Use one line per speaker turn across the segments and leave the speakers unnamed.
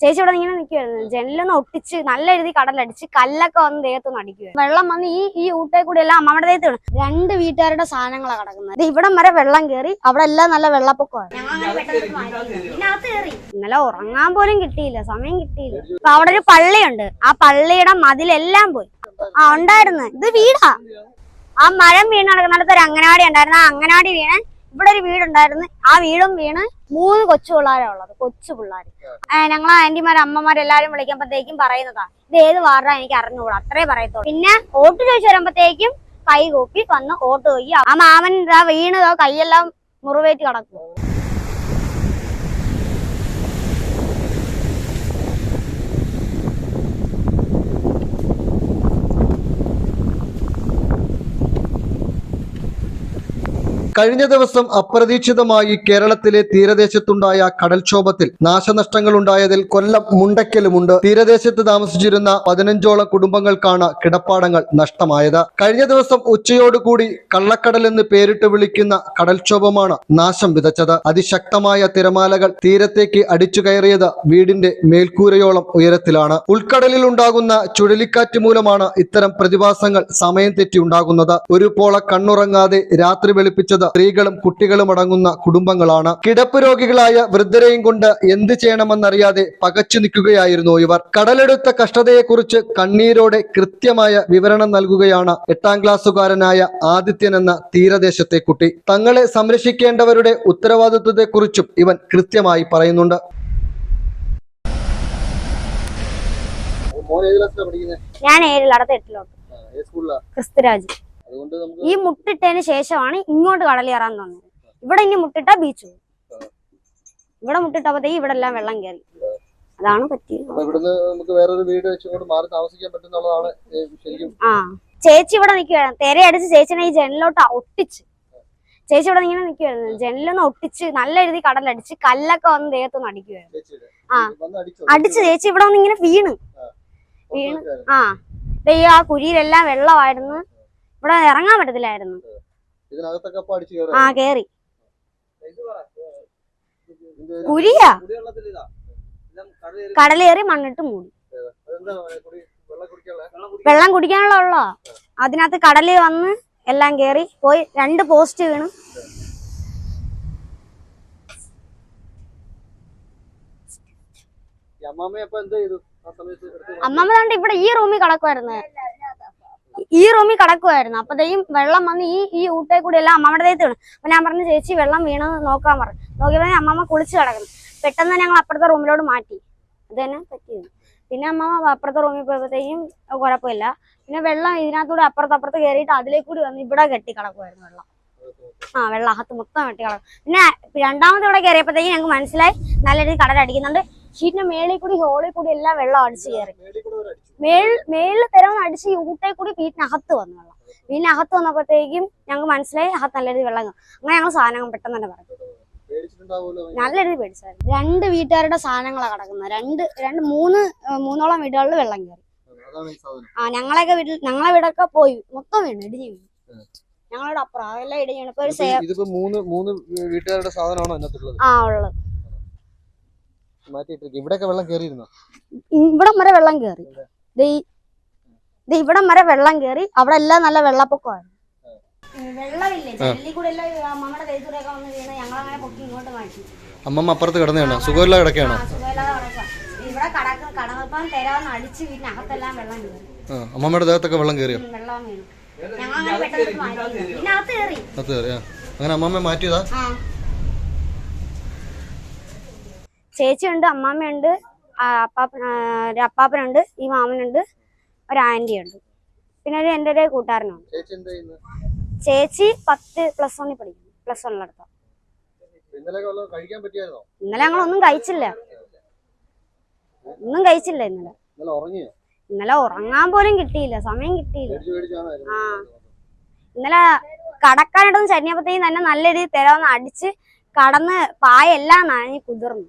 ചേച്ചി ഇവിടെ ഇങ്ങനെ നിൽക്കുവായിരുന്നു ജനലൊന്ന് ഒട്ടിച്ച് നല്ല എഴുതി കടലടിച്ച് കല്ലൊക്കെ വന്ന് ദേഹത്തൊന്ന് അടിക്കുവായിരുന്നു. വെള്ളം വന്ന് ഈ ഈ ഊട്ടേ കൂടി എല്ലാം അമ്മയുടെ ദേഹത്ത് വീണു. രണ്ട് വീട്ടുകാരുടെ സാധനങ്ങളാണ് കിടക്കുന്നത്. ഇവിടം വരെ വെള്ളം കയറി അവിടെ എല്ലാം നല്ല വെള്ളപ്പൊക്കമാണ്. ഇന്നലെ ഉറങ്ങാൻ പോലും കിട്ടിയില്ല സമയം കിട്ടിയില്ല. അപ്പൊ അവിടെ ഒരു പള്ളിയുണ്ട്. ആ പള്ളിയുടെ മതിലെല്ലാം പോയി. ആ ഉണ്ടായിരുന്നു. ഇത് വീടാ. ആ മരം വീണ് നടക്കുന്നിടത്ത് ഒരു അങ്ങനാടി ഉണ്ടായിരുന്നു. ആ അങ്ങനാടി വീണ് ഇവിടെ ഒരു വീടുണ്ടായിരുന്നു. ആ വീടും വീണ് മൂന്ന് കൊച്ചു പിള്ളേരാ. ഉള്ളത് കൊച്ചു പിള്ളേർ ഞങ്ങൾ ആന്റിമാർ അമ്മമാർ എല്ലാരും വിളിക്കുമ്പോഴത്തേക്കും പറയുന്നതാ. ഇത് ഏത് വാർഡാ എനിക്ക് അറിഞ്ഞുകൂടാ. അത്രേ പറയത്തുള്ളൂ. പിന്നെ ഓട്ട് ചോദിച്ചു വരുമ്പോഴത്തേക്കും കൈ കൂപ്പി വന്ന് ഓട്ട് പോയി ആ മാമൻ ഇതാ വീണതോ കൈയെല്ലാം മുറിവേറ്റ് കിടക്കും
കഴിഞ്ഞ ദിവസം അപ്രതീക്ഷിതമായി കേരളത്തിലെ തീരദേശത്തുണ്ടായ കടൽക്ഷോഭത്തിൽ നാശനഷ്ടങ്ങൾ ഉണ്ടായതിൽ കൊല്ലം മുണ്ടയ്ക്കലുമുണ്ട് തീരദേശത്ത് താമസിച്ചിരുന്ന പതിനഞ്ചോളം കുടുംബങ്ങൾക്കാണ് കിടപ്പാടങ്ങൾ നഷ്ടമായത്. കഴിഞ്ഞ ദിവസം ഉച്ചയോടുകൂടി കള്ളക്കടൽ എന്ന് പേരിട്ട് വിളിക്കുന്ന കടൽക്ഷോഭമാണ് നാശം വിതച്ചത്. അതിശക്തമായ തിരമാലകൾ തീരത്തേക്ക് അടിച്ചു കയറിയത് വീടിന്റെ മേൽക്കൂരയോളം ഉയരത്തിലാണ്. ഉൾക്കടലിൽ ഉണ്ടാകുന്ന ചുഴലിക്കാറ്റ് മൂലമാണ് ഇത്തരം പ്രതിഭാസങ്ങൾ സമയം തെറ്റി ഉണ്ടാകുന്നത്. ഒരു പോള കണ്ണുറങ്ങാതെ രാത്രി വെളുപ്പിച്ചത് സ്ത്രീകളും കുട്ടികളും അടങ്ങുന്ന കുടുംബങ്ങളാണ്. കിടപ്പ് രോഗികളായ വൃദ്ധരെയും കൊണ്ട് എന്ത് ചെയ്യണമെന്നറിയാതെ പകച്ചു നിൽക്കുകയായിരുന്നു ഇവർ. കടലെടുത്ത കഷ്ടതയെക്കുറിച്ച് കണ്ണീരോടെ കൃത്യമായ വിവരണം നൽകുകയാണ് എട്ടാം ക്ലാസ്സുകാരനായ ആദിത്യൻ എന്ന തീരദേശത്തെ കുട്ടി. തങ്ങളെ സംരക്ഷിക്കേണ്ടവരുടെ ഉത്തരവാദിത്വത്തെക്കുറിച്ചും ഇവൻ കൃത്യമായി പറയുന്നുണ്ട്.
ഞാൻ ഏഴിൽ അടുത്ത എട്ടിലോട്ട് ക്രിസ്തുരാജ്. ഈ മുട്ടിട്ടതിന് ശേഷമാണ് ഇങ്ങോട്ട് കടൽ കയറാൻ തോന്നുന്നത് ഇവിടെ ഇനി മുട്ടിട്ടാ ബീച്ച് പോകും ഇവിടെ മുട്ടിട്ടപ്പോഴത്തേക്ക് ഇവിടെ എല്ലാം വെള്ളം കയറി. അതാണ് പറ്റിയത്.
ഇവിടുന്ന് നമുക്ക് വേറൊരു വീട് വെച്ചുകൊണ്ട് മാറി താമസിക്കാൻ പറ്റുന്നുള്ളതാണ് ഏ, ശരിക്കും
ആ ചേച്ചി ഇവിടെ നിൽക്കുകയാണ്. തെരയടിച്ച് ചേച്ചിനെ ഈ ജനലിലോട്ട് ഒട്ടിച്ച്. ചേച്ചി ഇവിടെ ഇങ്ങനെ നിൽക്കുവായിരുന്നു ജനലൊന്ന് ഒട്ടിച്ച് നല്ല എഴുതി കടലടിച്ച് കല്ലൊക്കെ വന്ന് ദേഹത്തൊന്ന് അടിക്കുവായിരുന്നു ആ.
അടിച്ച്?
ചേച്ചി ഇവിടെ വന്ന് ഇങ്ങനെ വീണ്. വീണ്. ആ ഈ ആ കുഴിയിലെല്ലാം വെള്ളമായിരുന്നു. ഇവിടെ ഇറങ്ങാൻ പറ്റത്തില്ലായിരുന്നു. ആ കേറി. കുരിയ കടലേറി മണ്ണിട്ട് മൂടി. വെള്ളം കുടിക്കാനുള്ള? ഉള്ളോ? അതിനകത്ത് കടൽ വന്ന് എല്ലാം കേറി പോയി രണ്ട് പോസ്റ്റ് വീണു.
അമ്മാമ്മ അപ്പൊ ആ സമയത്ത്
അമ്മമ്മ കണ്ട് ഇവിടെ ഈ റൂമിൽ കിടക്കുമായിരുന്നു ഈ റൂമിൽ കിടക്കുമായിരുന്നു അപ്പത്തേക്കും വെള്ളം വന്ന് ഈ ഈ ഊട്ടേ കൂടി എല്ലാം അമ്മമ്മയുടെ ദേഹത്ത് വീണു. അപ്പൊ ഞാൻ പറഞ്ഞു ചേച്ചി വെള്ളം വീണെന്ന് നോക്കാൻ പറഞ്ഞു. നോക്കിയപ്പോ അമ്മമ്മ കുളിച്ച് കിടക്കുന്നു. പെട്ടെന്ന് ഞങ്ങൾ അപ്പുറത്തെ റൂമിലോട്ട് മാറ്റി. അത് തന്നെ പറ്റിയത്. പിന്നെ അമ്മമ്മ അപ്പുറത്തെ റൂമിൽ പോയപ്പോഴത്തേക്കും കുഴപ്പമില്ല. പിന്നെ വെള്ളം ഇതിനകത്തൂടെ അപ്പുറത്ത് അപ്പുറത്ത് കയറിയിട്ട് അതിലേക്ക് കൂടി വന്ന് ഇവിടെ കെട്ടി കിടക്കുമായിരുന്നു വെള്ളം. ആ വെള്ളം അകത്ത് മൊത്തം കെട്ടി കിടക്കും പിന്നെ രണ്ടാമത് ഇവിടെ കയറിയപ്പോഴത്തേക്കും ഞങ്ങൾക്ക് മനസ്സിലായി. നല്ല രീതിയിൽ കടലടിക്കുന്നുണ്ട്. ഷീറ്റിന്റെ മേളിൽ കൂടി ഹോളിൽ കൂടി എല്ലാം വെള്ളം അടിച്ചു കയറി. മേൾ മേളിൽ തിരവന്ന് അടിച്ച് ഊട്ടേ കൂടി വീട്ടിനകത്ത് വന്നു വെള്ളം. വീടിനകത്ത് വന്നപ്പോഴത്തേക്കും ഞങ്ങൾക്ക് മനസ്സിലായി അകത്ത് നല്ല രീതി വെള്ളം. അങ്ങനെ ഞങ്ങൾ സാധനങ്ങൾ പെട്ടെന്ന് തന്നെ പറഞ്ഞു. നല്ല രീതി പേടിച്ചായിരുന്നു. രണ്ട് വീട്ടുകാരുടെ സാധനങ്ങളാണ് കിടക്കുന്നത്. രണ്ട് രണ്ട് മൂന്ന് മൂന്നോളം വീടുകളിൽ വെള്ളം കയറി. ആ ഞങ്ങളെയൊക്കെ വീട്ടിൽ ഞങ്ങളെ വീടൊക്കെ പോയി. മൊത്തം വീണു ഇടിഞ്ഞു വീണു. ഞങ്ങളുടെ അപ്പുറം അതെല്ലാം ഇടിഞ്ഞു. ഇപ്പൊ ഒരു
മൂന്ന് മൂന്ന് വീട്ടുകാരുടെ സാധനമാണോ അതിനകത്തുള്ളത്?
ആ ഉള്ളത്.
മാറ്റിയിട്ടിരിക്കും ഇവിടെയൊക്കെ വെള്ളം കയറിയിരുന്നോ?
ഇവിടം വരെ വെള്ളം കയറി. ദേ ദേ ഇവിടം വരെ വെള്ളം കേറി അവിടെ എല്ലാം നല്ല വെള്ളപ്പൊക്കമായിരുന്നു. വെള്ളമില്ലേ? ചെല്ലി കൂടെ എല്ലാം നമ്മുടെ ദേഹത്തൂടെയൊക്കെ വന്ന് വീണ് ഞങ്ങളങ്ങനെ പൊക്കി ഇങ്ങോട്ട് മാറ്റി.
അമ്മമ്മ അപ്പുറത്ത്
കിടന്നാണോ സുഖമില്ലാതെ കിടക്കുവാ. ഇവിടെ കടക്ക കടന്നപ്പം തെരാന്ന് അടിച്ച് വീടിനകത്തെല്ലാം വെള്ളം കയറി
അമ്മമ്മയുടെ ദേഹത്തൊക്കെ വെള്ളം കയറിയോ
വെള്ളം വീണു ഞങ്ങളങ്ങനെ പെട്ടെന്ന് മാറ്റി. കയറി
കയറി അങ്ങനെ അമ്മമ്മ മാറ്റിയതാ?
ചേച്ചിയുണ്ട് അമ്മാമ്മയുണ്ട്. അപ്പാപ്പൻ ഒരു അപ്പാപ്പനുണ്ട് ഈ മാമനുണ്ട് ഒരു ആന്റിയുണ്ട് പിന്നെ ഒരു എന്റെ ഒരു കൂട്ടുകാരനുണ്ട്.
ചേച്ചി
പത്ത് പ്ലസ് വണ്ണിൽ പഠിക്കുന്നു പ്ലസ് വണ്ണിലെടുത്ത
ഇന്നലെ
ഞങ്ങളൊന്നും കഴിച്ചില്ല. ഒന്നും കഴിച്ചില്ല ഇന്നലെ.
ഇന്നലെ
ഉറങ്ങാൻ പോലും കിട്ടിയില്ല സമയം കിട്ടിയില്ല. ആ. ഇന്നലെ കടക്കാനിടന്ന് ചരിഞ്ഞപ്പത്തേക്കും തന്നെ നല്ല രീതിയിൽ തിരവന്ന് അടിച്ച് കടന്ന് പായെല്ലാം നനഞ്ഞ് കുതിർന്നു.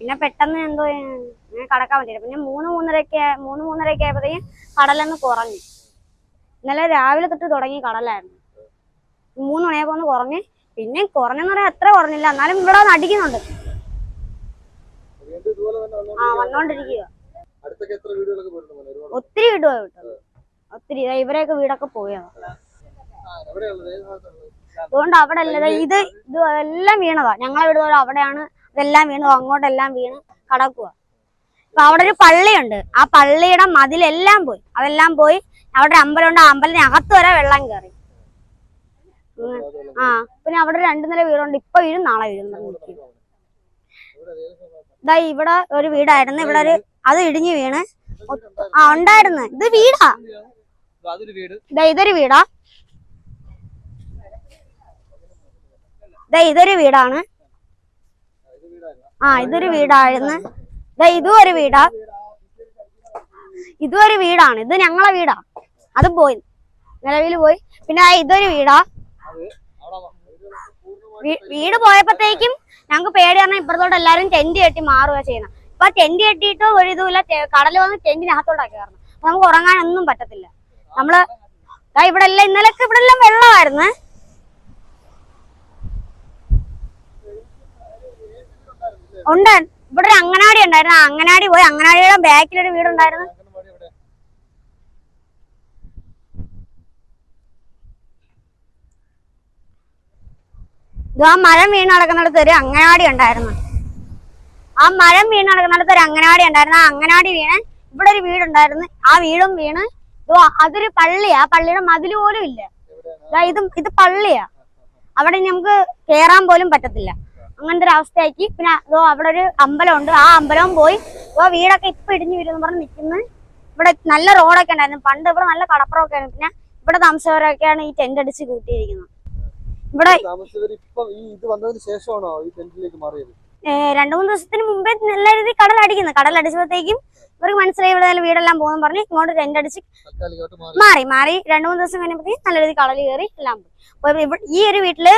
പിന്നെ പെട്ടെന്ന് എന്തോ കടക്കാൻ പറ്റില്ല പിന്നെ മൂന്ന് മൂന്നരയൊക്കെ മൂന്ന് മൂന്നരയൊക്കെ ആയപ്പോഴത്തേക്കും കടലൊന്ന് കുറഞ്ഞു. ഇന്നലെ രാവിലെ തൊട്ട് തുടങ്ങി കടലായിരുന്നു. മൂന്ന് മണിയായപ്പോ ഒന്ന് കുറഞ്ഞ്. പിന്നെ കുറഞ്ഞെന്ന് പറയാൻ എത്ര കുറഞ്ഞില്ല. എന്നാലും ഇവിടെ വന്ന് അടിക്കുന്നുണ്ട്. ആ വന്നോണ്ടിരിക്കുക ഒത്തിരി വീട് പോയി വിട്ടത് ഒത്തിരി ഇവരെയൊക്കെ വീടൊക്കെ പോയാ
എവിടെയുള്ളത് ഏത് ഭാഗത്തുള്ളത്
അതുകൊണ്ട് അവിടെ അല്ല ഇത് ഇത് എല്ലാം വീണതാ. ഞങ്ങളെ വീട് അവിടെയാണ് ഇതെല്ലാം വീണു അങ്ങോട്ടെല്ലാം വീണ് കടക്കുക അപ്പൊ അവിടെ ഒരു പള്ളിയുണ്ട്. ആ പള്ളിയുടെ മതിലെല്ലാം പോയി. അതെല്ലാം പോയി അവിടെ അമ്പലമുണ്ട്. ആ അമ്പലത്തിന് അകത്ത് വരെ വെള്ളം കയറി ആ പിന്നെ അവിടെ രണ്ടു നില വീടുണ്ട്. ഇപ്പൊ വീഴും നാളെ വീഴും ഇതാ ഇവിടെ ഒരു വീടായിരുന്നു. ഇവിടെ ഒരു അത് ഇടിഞ്ഞു വീണ്. ആ ഉണ്ടായിരുന്നു. ഇത് വീടാ. ദാ ഇതൊരു വീടാ. ദാ ഇതൊരു വീടാണ്. ആ ഇതൊരു വീടായിരുന്നു. ഇതാ ഒരു വീടാ. ഇതും ഒരു വീടാണ്. ഇത് ഞങ്ങളെ വീടാ. അത് പോയി. നിലവിൽ പോയി. പിന്നെ ഇതൊരു വീടാ. വീട് പോയപ്പോഴത്തേക്കും ഞങ്ങൾക്ക് പേടി പറഞ്ഞാൽ ഇപ്പുറത്തോട്ട് എല്ലാരും ടെന്റ് കെട്ടി മാറുക ചെയ്യണം ഇപ്പൊ ടെന്റ് കെട്ടിയിട്ട് ഒരു ഇതുമില്ല. കടൽ വന്ന് ടെന്റിനകത്തോട്ടാക്കി അപ്പൊ നമുക്ക് ഉറങ്ങാനൊന്നും പറ്റത്തില്ല. നമ്മൾ ഇവിടെ എല്ലാം ഇന്നലൊക്കെ ഇവിടെ എല്ലാം വെള്ളമായിരുന്നു. ഉണ്ട്. ഇവിടെ ഒരു അങ്ങനാടി ഉണ്ടായിരുന്നു. അങ്ങനാടി പോയി. അങ്ങനാടിയുടെ ബാക്കിലൊരു വീടുണ്ടായിരുന്നു. ആ മരം വീണ് നടക്കുന്നിടത്ത് ഒരു അങ്ങനാടി ഉണ്ടായിരുന്നു. ആ മരം വീണ് നടക്കുന്നിടത്ത് ഒരു അങ്ങനാടി ഉണ്ടായിരുന്നു. ആ അങ്ങനാടി വീണ് ഇവിടെ ഒരു വീടുണ്ടായിരുന്നു. ആ വീടും വീണ് അതൊരു പള്ളിയാ. പള്ളിയുടെ മതിൽ പോലും ഇല്ല. ഇത് ഇത് പള്ളിയാ. അവിടെ നമുക്ക് കേറാൻ പോലും പറ്റത്തില്ല. അങ്ങനത്തെ ഒരു അവസ്ഥയാക്കി പിന്നെ അതോ അവിടെ ഒരു അമ്പലമുണ്ട്. ആ അമ്പലവും പോയി ഓ വീടൊക്കെ ഇപ്പൊ ഇടിഞ്ഞു വരും പറഞ്ഞ് നിൽക്കുന്നത് ഇവിടെ നല്ല റോഡൊക്കെ ഉണ്ടായിരുന്നു. പണ്ട് ഇവിടെ നല്ല കടപ്പുറമൊക്കെ ആയിരുന്നു പിന്നെ ഇവിടെ താമസിച്ചവരൊക്കെയാണ് ഈ ടെന്റ് അടിച്ച് കൂട്ടിയിരിക്കുന്നത്. ഇവിടെ രണ്ടു മൂന്ന് ദിവസത്തിന് മുമ്പേ നല്ല രീതിയിൽ കടൽ കടലടിച്ചപ്പോഴത്തേക്കും കടൽ അടിച്ചപ്പോഴത്തേക്കും ഇവർക്ക് മനസ്സിലായി ഇവിടെ വീടെല്ലാം പോകുന്നു പറഞ്ഞ് ഇങ്ങോട്ട് ടെന്റ് അടിച്ച്
മാറി.
മാറി. മാറി. രണ്ടു മൂന്ന് ദിവസം കഴിഞ്ഞപ്പോഴത്തേക്കും നല്ല രീതിയിൽ കടൽ കയറി എല്ലാം പോയി. ഈ ഒരു വീട്ടിൽ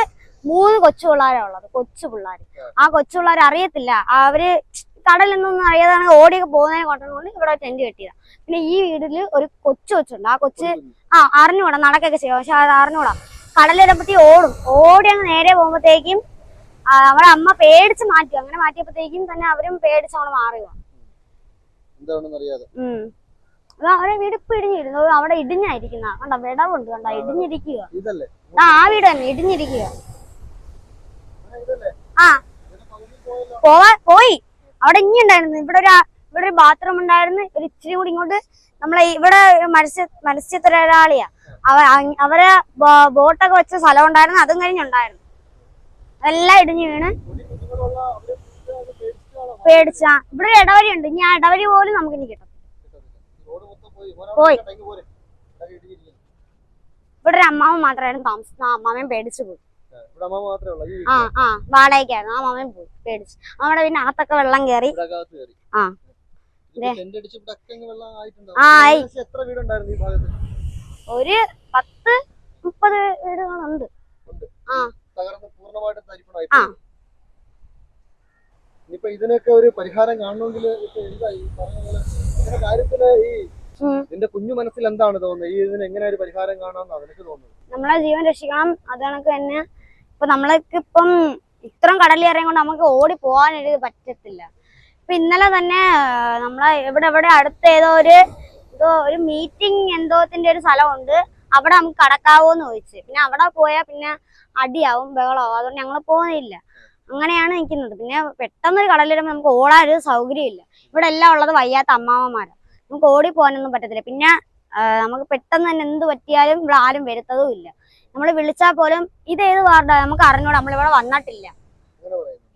മൂന്ന് കൊച്ചു പിള്ളേരാ ഉള്ളത് കൊച്ചു പിള്ളേർ ആ കൊച്ചു പിള്ളേർ അറിയത്തില്ല. അവർ കടലൊന്നും അറിയാതാണ് ഓടിയൊക്കെ പോകുന്നതിനെ കൊണ്ടുകൊണ്ട് ഇവിടെ ടെന്റ് കെട്ടിയതാ. പിന്നെ ഈ വീട്ടിൽ ഒരു കൊച്ചു കൊച്ചുണ്ട്. ആ കൊച്ച് ആ അറിഞ്ഞൂടാ നടക്കൊക്കെ ചെയ്യും. പക്ഷെ അത് അറിഞ്ഞൂടാ കടലിടപ്പത്തി ഓടും. ഓടി അങ്ങ് നേരെ പോകുമ്പോഴത്തേക്കും അവരുടെ നമ്മുടെ അമ്മ പേടിച്ച് മാറ്റി. അങ്ങനെ മാറ്റിയപ്പോഴത്തേക്കും തന്നെ അവരും പേടിച്ച് അവിടെ
എന്താണെന്ന് അറിയാതെ
അവരെ വീട് ഇപ്പൊ ഇടിഞ്ഞിരുന്നു അവിടെ ഇടിഞ്ഞായിരിക്കുന്ന കണ്ട? വിടവുണ്ട് കണ്ട? ഇടിഞ്ഞിരിക്കുക ആ വീട് തന്നെ ഇടിഞ്ഞിരിക്കുക ആ. പോവാ പോയി. അവിടെ ഇനി ഉണ്ടായിരുന്നു. ഇവിടെ ഒരു ഇവിടെ ഒരു ബാത്റൂം ഉണ്ടായിരുന്നു. ഒരു ഇച്ചിരി കൂടി ഇങ്ങോട്ട് നമ്മളെ ഇവിടെ മത്സ്യ മത്സ്യത്തൊഴിലാളിയാ. അവ അവരെ ബോട്ടൊക്കെ വെച്ച സ്ഥലം ഉണ്ടായിരുന്നു. അതും കഴിഞ്ഞുണ്ടായിരുന്നു അതെല്ലാം ഇടിഞ്ഞു വീണ്. പേടിച്ച ഇവിടെ ഒരു ഇടവരി ഉണ്ട് ഇനി ആ ഇടവരി പോലും നമുക്ക് ഇനി കിട്ടും
പോയി.
ഇവിടെ ഒരു അമ്മാവൻ മാത്രമായിരുന്നു താമസിക്കുന്നത് ആ അമ്മാവൻ പേടിച്ചു പോയി. ആ ആ വാടകയ്ക്കായിരുന്നു ആ പോയി പേടിച്ച്. അവിടെ പിന്നെ അകത്തൊക്കെ വെള്ളം കയറി ആ. ആ, ആയി. ഒരു പത്ത് മുപ്പത് വീടുകളുണ്ട്. ആ.
ഇനിയിപ്പോ ഇതിനൊക്കെ ഒരു പരിഹാരം കാണണമെങ്കിൽ കാര്യത്തിൽ ഈ. നിന്റെ കുഞ്ഞു മനസ്സിൽ എന്താണ് തോന്നുന്നത്? ഈ ഇതിന് എങ്ങനെ ഒരു പരിഹാരം കാണാമെന്നാണ് എനിക്ക് തോന്നുന്നത്?
നമ്മളെ ജീവൻ രക്ഷിക്കണം. അത് കണക്ക് തന്നെ. ഇപ്പൊ നമ്മൾക്ക് ഇപ്പം ഇത്രയും കടലിറങ്ങി കൊണ്ട് നമുക്ക് ഓടി പോകാനൊരു പറ്റത്തില്ല. ഇപ്പൊ ഇന്നലെ തന്നെ നമ്മളെ ഇവിടെ ഇവിടെ അടുത്ത ഏതോ ഒരു എന്തോ ഒരു മീറ്റിംഗ് എന്തോത്തിന്റെ ഒരു സ്ഥലമുണ്ട്. അവിടെ നമുക്ക് കടക്കാവോ എന്ന് ചോദിച്ചു. പിന്നെ അവിടെ പോയാൽ പിന്നെ അടിയാവും ബഹളാവും. അതുകൊണ്ട് ഞങ്ങൾ പോകുന്നില്ല അങ്ങനെയാണ് നിൽക്കുന്നത്. പിന്നെ പെട്ടെന്നൊരു വരുമ്പോൾ നമുക്ക് ഓടാൻ ഒരു സൗകര്യമില്ല. ഇവിടെ എല്ലാം ഉള്ളത് വയ്യാത്ത അമ്മാവന്മാരാണ് നമുക്ക് ഓടി പോകാനൊന്നും പറ്റത്തില്ല. പിന്നെ നമുക്ക് പെട്ടെന്ന് തന്നെ എന്ത് പറ്റിയാലും ഇവിടെ ആരും വരുത്തതും ഇല്ല നമ്മൾ വിളിച്ചാൽ പോലും ഇത് ഏത് വാർഡാ? നമുക്ക് അറിഞ്ഞൂടാ. നമ്മളിവിടെ വന്നിട്ടില്ല.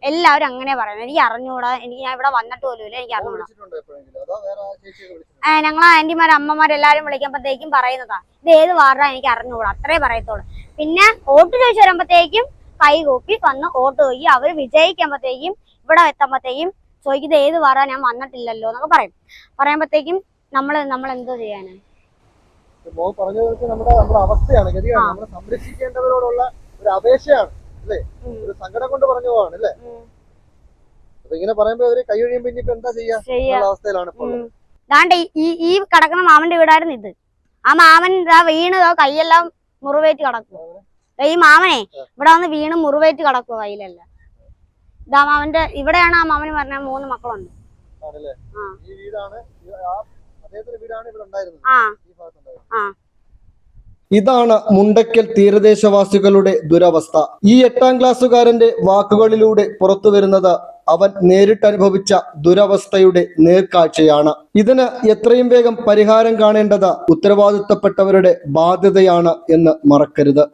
എല്ലാവരും അങ്ങനെ പറയുന്നത് എനിക്ക് അറിഞ്ഞൂടാ. എനിക്ക് ഞാൻ ഇവിടെ വന്നിട്ട് പോലും ഇല്ല. എനിക്ക് അറിഞ്ഞൂടാ. ഞങ്ങൾ ആന്റിമാർ അമ്മമാർ എല്ലാവരും വിളിക്കുമ്പോഴത്തേക്കും പറയുന്നതാ. ഇത് ഏത് വാർഡാ? എനിക്ക് അറിഞ്ഞൂടാ. അത്രേ പറയത്തുള്ളൂ. പിന്നെ വോട്ട് ചോദിച്ചു വരുമ്പോഴത്തേക്കും കൈ കൂപ്പി വന്ന് വോട്ട് ചോദിക്കും. അവർ വിജയിക്കുമ്പോഴത്തേക്കും ഇവിടെ എത്തുമ്പോഴത്തേക്കും ചോദിക്കുന്നത് ഏത് വാർഡാ? ഞാൻ വന്നിട്ടില്ലല്ലോ എന്നൊക്കെ പറയും. പറയുമ്പോഴത്തേക്കും നമ്മൾ നമ്മൾ എന്തോ ചെയ്യാനാ?
മോ പറഞ്ഞത് നമ്മുടെ നമ്മുടെ അവസ്ഥയാണ് ഗതിയാണ്. നമ്മളെ സംരക്ഷിക്കേണ്ടവരോടുള്ള ഒരു അപേക്ഷയാണ് അല്ലേ? ഒരു സങ്കടം കൊണ്ട് പറഞ്ഞു പോവാണ് അല്ലേ? അപ്പൊ ഇങ്ങനെ പറയുമ്പോ അവർ കൈ ഒഴിയുമ്പോ ഇനിയിപ്പോ എന്താ ചെയ്യാ? അവസ്ഥയിലാണ്
ഇപ്പൊ. ഈ ഈ കിടക്കുന്ന മാമന്റെ വീടായിരുന്നു ഇത്. ആ മാമൻ ഇതാ വീണ് ദാ കൈയെല്ലാം മുറിവേറ്റ് കിടക്കുക ഈ മാമനെ ഇവിടെ വന്ന് വീണ് മുറിവേറ്റ് കിടക്കുക കയ്യിലെല്ലാം ഇതാ മാമന്റെ ഇവിടെയാണ് ആ മാമന് പറഞ്ഞ മൂന്ന് മക്കളുണ്ട്. ആ.
ഇതാണ് മുണ്ടക്കൽ തീരദേശവാസികളുടെ ദുരവസ്ഥ. ഈ എട്ടാം ക്ലാസ്സുകാരന്റെ വാക്കുകളിലൂടെ പുറത്തു വരുന്നത് അവൻ നേരിട്ടനുഭവിച്ച ദുരവസ്ഥയുടെ നേർക്കാഴ്ചയാണ്. ഇതിന് എത്രയും വേഗം പരിഹാരം കാണേണ്ടത് ഉത്തരവാദിത്തപ്പെട്ടവരുടെ ബാധ്യതയാണ് എന്ന് മറക്കരുത്.